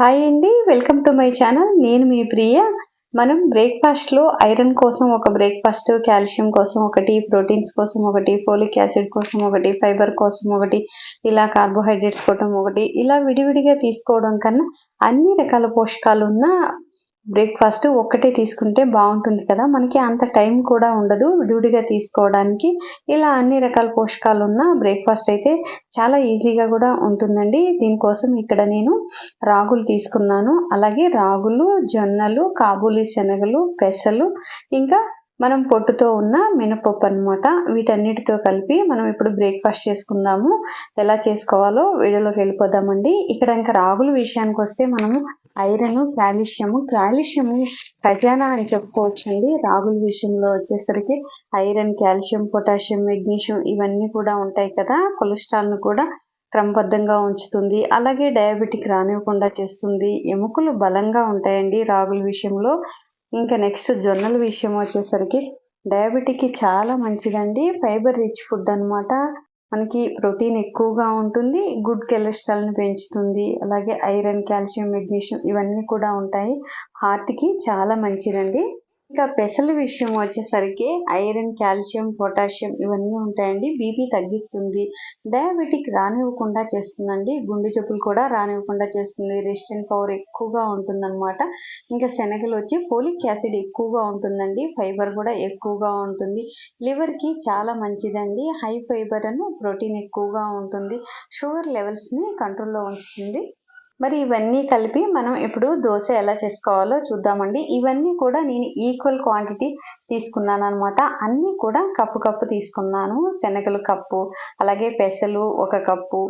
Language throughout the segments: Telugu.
హాయ్ అండి వెల్కమ్ టు మై ఛానల్ నేను మీ ప్రియ. మనం బ్రేక్ఫాస్ట్లో ఐరన్ కోసం ఒక బ్రేక్ఫాస్ట్ కాల్షియం కోసం ఒకటి ప్రోటీన్స్ కోసం ఒకటి ఫోలిక్ యాసిడ్ కోసం ఒకటి ఫైబర్ కోసం ఒకటి ఇలా కార్బోహైడ్రేట్స్ కోసం ఒకటి. ఇలా విడివిడిగా తీసుకోవడం కన్నా అన్ని రకాల పోషకాలు ఉన్న బ్రేక్ఫాస్ట్ ఒక్కటే తీసుకుంటే బాగుంటుంది కదా. మనకి అంత టైం కూడా ఉండదు విడివిడిగా తీసుకోవడానికి. ఇలా అన్ని రకాల పోషకాలు ఉన్న బ్రేక్ఫాస్ట్ అయితే చాలా ఈజీగా కూడా ఉంటుందండి. దీనికోసం ఇక్కడ నేను రాగులు తీసుకున్నాను. అలాగే రాగులు జొన్నలు కాబూలీ శనగలు పెసలు ఇంకా మనం పొట్టుతో ఉన్న మినపప్పు అనమాట వీటన్నిటితో కలిపి మనం ఇప్పుడు బ్రేక్ఫాస్ట్ చేసుకుందాము. ఎలా చేసుకోవాలో వీడియోలోకి వెళ్ళిపోదామండి. ఇక్కడ ఇంకా రాగుల విషయానికి వస్తే మనము ఐరన్ కాల్షియము. కాల్షియము ఖజానా అని చెప్పుకోవచ్చండి. రాగుల విషయంలో వచ్చేసరికి ఐరన్ కాల్షియం పొటాషియం మెగ్నీషియం ఇవన్నీ కూడా ఉంటాయి కదా. కొలెస్ట్రాల్ను కూడా క్రమబద్ధంగా ఉంచుతుంది. అలాగే డయాబెటిక్ రానివ్వకుండా చేస్తుంది. ఎముకలు బలంగా ఉంటాయండి రాగుల విషయంలో. ఇంకా నెక్స్ట్ జొన్నల విషయం వచ్చేసరికి డయాబెటిక్కి చాలా మంచిదండి. ఫైబర్ రిచ్ ఫుడ్ అనమాట మనకి ప్రోటీన్ ఎక్కువగా ఉంటుంది గుడ్ కొలెస్ట్రాల్ని పెంచుతుంది అలాగే ఐరన్ కాల్షియం మెగ్నీషియం ఇవన్నీ కూడా ఉంటాయి. హార్ట్కి చాలా మంచిదండి. ఇంకా పెసలు విషయం వచ్చేసరికి ఐరన్ కాల్షియం పొటాషియం ఇవన్నీ ఉంటాయండి. బీపీ తగ్గిస్తుంది. డయాబెటిక్ రానివ్వకుండా చేస్తుందండి. గుండె జబ్బులు కూడా రానివ్వకుండా చేస్తుంది. రెసిస్టెంట్ పవర్ ఎక్కువగా ఉంటుందన్నమాట. ఇంకా శనగలు వచ్చి ఫోలిక్ యాసిడ్ ఎక్కువగా ఉంటుందండి. ఫైబర్ కూడా ఎక్కువగా ఉంటుంది. లివర్కి చాలా మంచిదండి. హై ఫైబర్ అని ప్రోటీన్ ఎక్కువగా ఉంటుంది. షుగర్ లెవెల్స్ని కంట్రోల్లో ఉంచుతుంది. మరి ఇవన్నీ కలిపి మనం ఇప్పుడు దోశ ఎలా చేసుకోవాలో చూద్దామండి. ఇవన్నీ కూడా నేను ఈక్వల్ క్వాంటిటీ తీసుకున్నాను అనమాట అన్నీ కూడా కప్పు కప్పు తీసుకున్నాను. శనగలు కప్పు అలాగే పెసలు ఒక కప్పు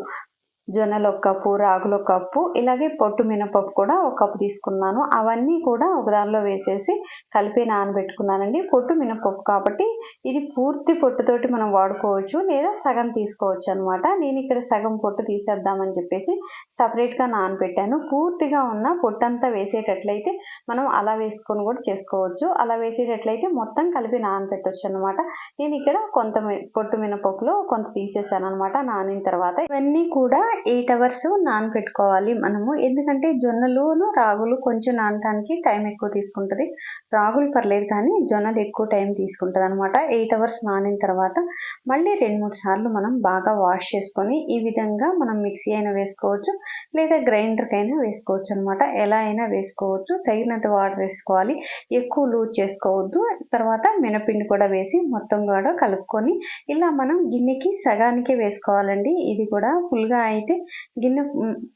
జొన్నలు ఒక కప్పు రాగులు ఒక కప్పు ఇలాగే పొట్టు మినపప్పు కూడా ఒక కప్పు తీసుకున్నాను. అవన్నీ కూడా ఒక దానిలో వేసేసి కలిపి నానబెట్టుకున్నానండి. పొట్టు మినపప్పు కాబట్టి ఇది పూర్తి పొట్టుతోటి మనం వాడుకోవచ్చు లేదా సగం తీసుకోవచ్చు అనమాట నేను ఇక్కడ సగం పొట్టు తీసేద్దామని చెప్పేసి సపరేట్గా నానబెట్టాను. పూర్తిగా ఉన్న పొట్టంతా వేసేటట్లయితే మనం అలా వేసుకొని కూడా చేసుకోవచ్చు. అలా వేసేటట్లయితే మొత్తం కలిపి నానబెట్టవచ్చు అనమాట నేను ఇక్కడ కొంత పొట్టు మినపప్పులో కొంత తీసేసాను అనమాట నానిన తర్వాత. ఇవన్నీ కూడా ఎయిట్ అవర్స్ నానబెట్టుకోవాలి మనము. ఎందుకంటే జొన్నలును రాగులు కొంచెం నానటానికి టైం ఎక్కువ తీసుకుంటుంది. రాగులు పర్లేదు కానీ జొన్నలు ఎక్కువ టైం తీసుకుంటుంది అనమాట ఎయిట్ అవర్స్ నానిన తర్వాత మళ్ళీ రెండు మూడు సార్లు మనం బాగా వాష్ చేసుకొని ఈ విధంగా మనం మిక్సీ అయినా వేసుకోవచ్చు లేదా గ్రైండర్కి అయినా వేసుకోవచ్చు అనమాట ఎలా అయినా వేసుకోవచ్చు. తగినంత వాటర్ వేసుకోవాలి. ఎక్కువ లూజ్ చేసుకోవద్దు. తర్వాత మినపిండి కూడా వేసి మొత్తం కూడా కలుపుకొని ఇలా మనం గిన్నెకి సగానికి వేసుకోవాలండి. ఇది కూడా ఫుల్గా అయితే గిన్నె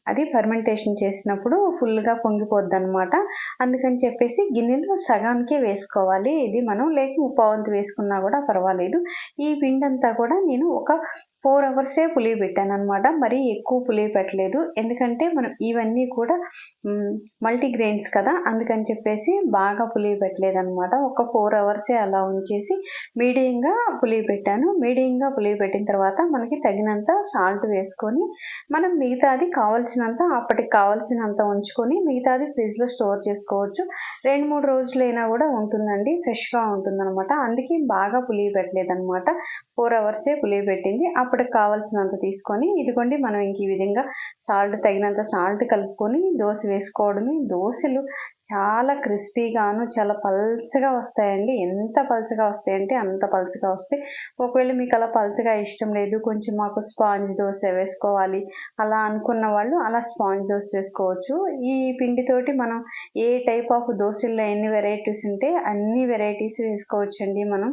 అది ఫర్మెంటేషన్ చేసినప్పుడు ఫుల్గా పొంగిపోద్ది అనమాట అందుకని చెప్పేసి గిన్నెలో సగానికే వేసుకోవాలి. ఇది మనం లేక ముప్పావంతు వేసుకున్నా కూడా పర్వాలేదు. ఈ పిండి అంతా కూడా నేను ఒక ఫోర్ అవర్సే పులియ పెట్టాను అనమాట మరీ ఎక్కువ పులివి పెట్టలేదు. ఎందుకంటే మనం ఇవన్నీ కూడా మల్టీగ్రెయిన్స్ కదా. అందుకని చెప్పేసి బాగా పులివి పెట్టలేదు అనమాట ఒక ఫోర్ అవర్సే అలా ఉంచేసి మీడియంగా పులివి పెట్టాను. మీడియంగా పులివి పెట్టిన తర్వాత మనకి తగినంత సాల్ట్ వేసుకొని మనం మిగతాది కావాల్సినంత అప్పటికి కావాల్సినంత ఉంచుకొని మిగతాది ఫ్రిడ్జ్లో స్టోర్ చేసుకోవచ్చు. రెండు మూడు రోజులైనా కూడా ఉంటుందండి. ఫ్రెష్గా ఉంటుందన్నమాట. అందుకే బాగా పులియ పెట్టలేదన్నమాట. ఫోర్ అవర్సే పులివి పెట్టింది. అప్పటికి కావాల్సినంత తీసుకొని ఇదిగోండి మనం ఇంక ఈ విధంగా సాల్ట్ తగినంత సాల్ట్ కలుపుకొని దోశ వేసుకోవడమే. దోశలు చాలా క్రిస్పీగాను చాలా పల్చగా వస్తాయండి. ఎంత పల్చగా వస్తాయంటే అంత పల్చగా వస్తాయి. ఒకవేళ మీకు అలా పల్చగా ఇష్టం లేదు కొంచెం మాకు స్పాంజ్ దోశ వేసుకోవాలి అలా అనుకున్న వాళ్ళు అలా స్పాంజ్ దోశ వేసుకోవచ్చు. ఈ పిండితోటి మనం ఏ టైప్ ఆఫ్ దోశల్లో ఎన్ని వెరైటీస్ ఉంటే అన్ని వెరైటీస్ వేసుకోవచ్చండి మనం.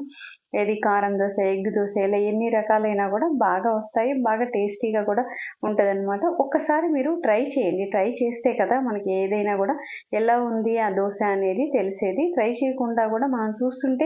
ఏది కారం దోశ ఎగ్ దోశ ఇలా ఎన్ని రకాలైనా కూడా బాగా వస్తాయి బాగా టేస్టీగా కూడా ఉంటుంది అనమాట ఒక్కసారి మీరు ట్రై చేయండి. ట్రై చేస్తే కదా మనకి ఏదైనా కూడా ఎలా ఉంది ఉంది ఆ దోశ అనేది తెలిసేది. ట్రై చేయకుండా కూడా మనం చూస్తుంటే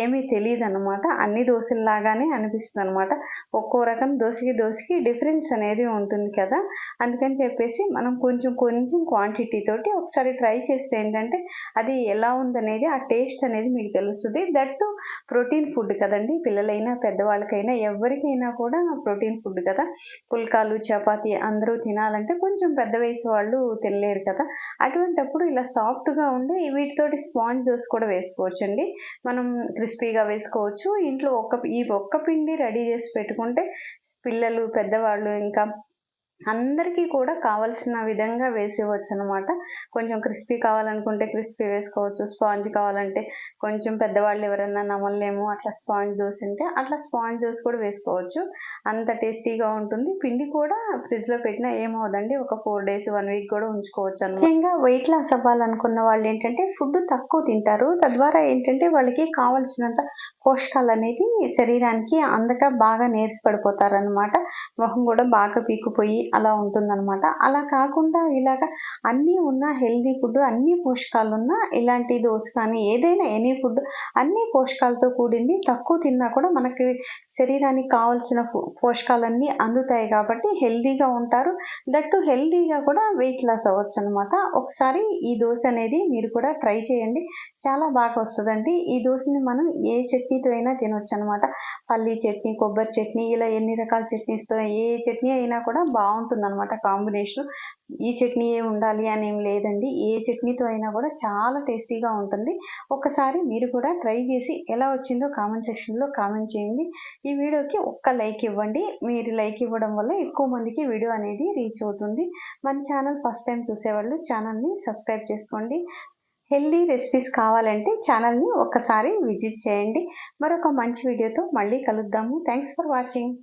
ఏమీ తెలియదు అనమాట అన్ని దోశల్లాగానే అనిపిస్తుంది అనమాట ఒక్కో రకం దోశకి దోశకి డిఫరెన్స్ అనేది ఉంటుంది కదా. అందుకని చెప్పేసి మనం కొంచెం కొంచెం క్వాంటిటీ తోటి ఒకసారి ట్రై చేస్తే ఏంటంటే అది ఎలా ఉందనేది ఆ టేస్ట్ అనేది మీకు తెలుస్తుంది. దట్ ప్రోటీన్ ఫుడ్ కదండి. పిల్లలైనా పెద్దవాళ్ళకైనా ఎవరికైనా కూడా ప్రోటీన్ ఫుడ్ కదా. పుల్కాలు చపాతి అందరూ తినాలంటే కొంచెం పెద్ద వయసు వాళ్ళు తినలేరు కదా. అటువంటప్పుడు ఇలా సాఫ్ట్ సాఫ్ట్గా ఉండి వీటితోటి స్పాంజ్ దోశ కూడా వేసుకోవచ్చండి. మనం క్రిస్పీగా వేసుకోవచ్చు. ఇంట్లో ఒక్క ఈ ఒక్క పిండి రెడీ చేసి పెట్టుకుంటే పిల్లలు పెద్దవాళ్ళు ఇంకా అందరికీ కూడా కావలసిన విధంగా వేసేవచ్చు అనమాట కొంచెం క్రిస్పీ కావాలనుకుంటే క్రిస్పీ వేసుకోవచ్చు. స్పాంజ్ కావాలంటే కొంచెం పెద్దవాళ్ళు ఎవరైనా నమ్మలేము అట్లా స్పాంజ్ దోశ ఉంటే అట్లా స్పాంజ్ దోశ కూడా వేసుకోవచ్చు. అంత టేస్టీగా ఉంటుంది. పిండి కూడా ఫ్రిడ్జ్లో పెట్టినా ఏమవుదండి ఒక ఫోర్ డేస్ వన్ వీక్ కూడా ఉంచుకోవచ్చు అనమాట ముఖ్యంగా వెయిట్ లాస్ అవ్వాలనుకున్న వాళ్ళు ఏంటంటే ఫుడ్ తక్కువ తింటారు. తద్వారా ఏంటంటే వాళ్ళకి కావలసినంత పోషకాలు అనేది శరీరానికి అందక బాగా నేర్చి పడిపోతారు అనమాట మొహం కూడా బాగా పీకుపోయి అలా ఉంటుందన్నమాట. అలా కాకుండా ఇలాగ అన్నీ ఉన్న హెల్దీ ఫుడ్ అన్ని పోషకాలు ఉన్న ఇలాంటి దోశ కానీ ఏదైనా ఎనీ ఫుడ్ అన్ని పోషకాలతో కూడింది. తక్కువ తిన్నా కూడా మనకి శరీరానికి కావాల్సిన పోషకాలన్నీ అందుతాయి కాబట్టి హెల్దీగా ఉంటారు. దట్టు హెల్దీగా కూడా వెయిట్ లాస్ అవ్వచ్చు అనమాట ఒకసారి ఈ దోశ అనేది మీరు కూడా ట్రై చేయండి. చాలా బాగా వస్తుందండి. ఈ దోశని మనం ఏ చట్నీతో అయినా తినొచ్చు అనమాట పల్లీ చట్నీ కొబ్బరి చట్నీ ఇలా ఎన్ని రకాల చట్నీస్తో ఏ చట్నీ అయినా కూడా బాగుంటుంది అనమాట కాంబినేషన్. ఈ చట్నీయే ఉండాలి అని ఏం లేదండి. ఏ చట్నీతో అయినా కూడా చాలా టేస్టీగా ఉంటుంది. ఒకసారి మీరు కూడా ట్రై చేసి ఎలా వచ్చిందో కామెంట్ సెక్షన్లో కామెంట్ చేయండి. ఈ వీడియోకి ఒక్క లైక్ ఇవ్వండి. మీరు లైక్ ఇవ్వడం వల్ల ఎక్కువ మందికి వీడియో అనేది రీచ్ అవుతుంది. మన ఛానల్ ఫస్ట్ టైం చూసేవాళ్ళు ఛానల్ని సబ్స్క్రైబ్ చేసుకోండి. హెల్దీ రెసిపీస్ కావాలంటే ఛానల్ని ఒక్కసారి విజిట్ చేయండి. మరొక మంచి వీడియోతో మళ్ళీ కలుద్దాము. Thanks for watching.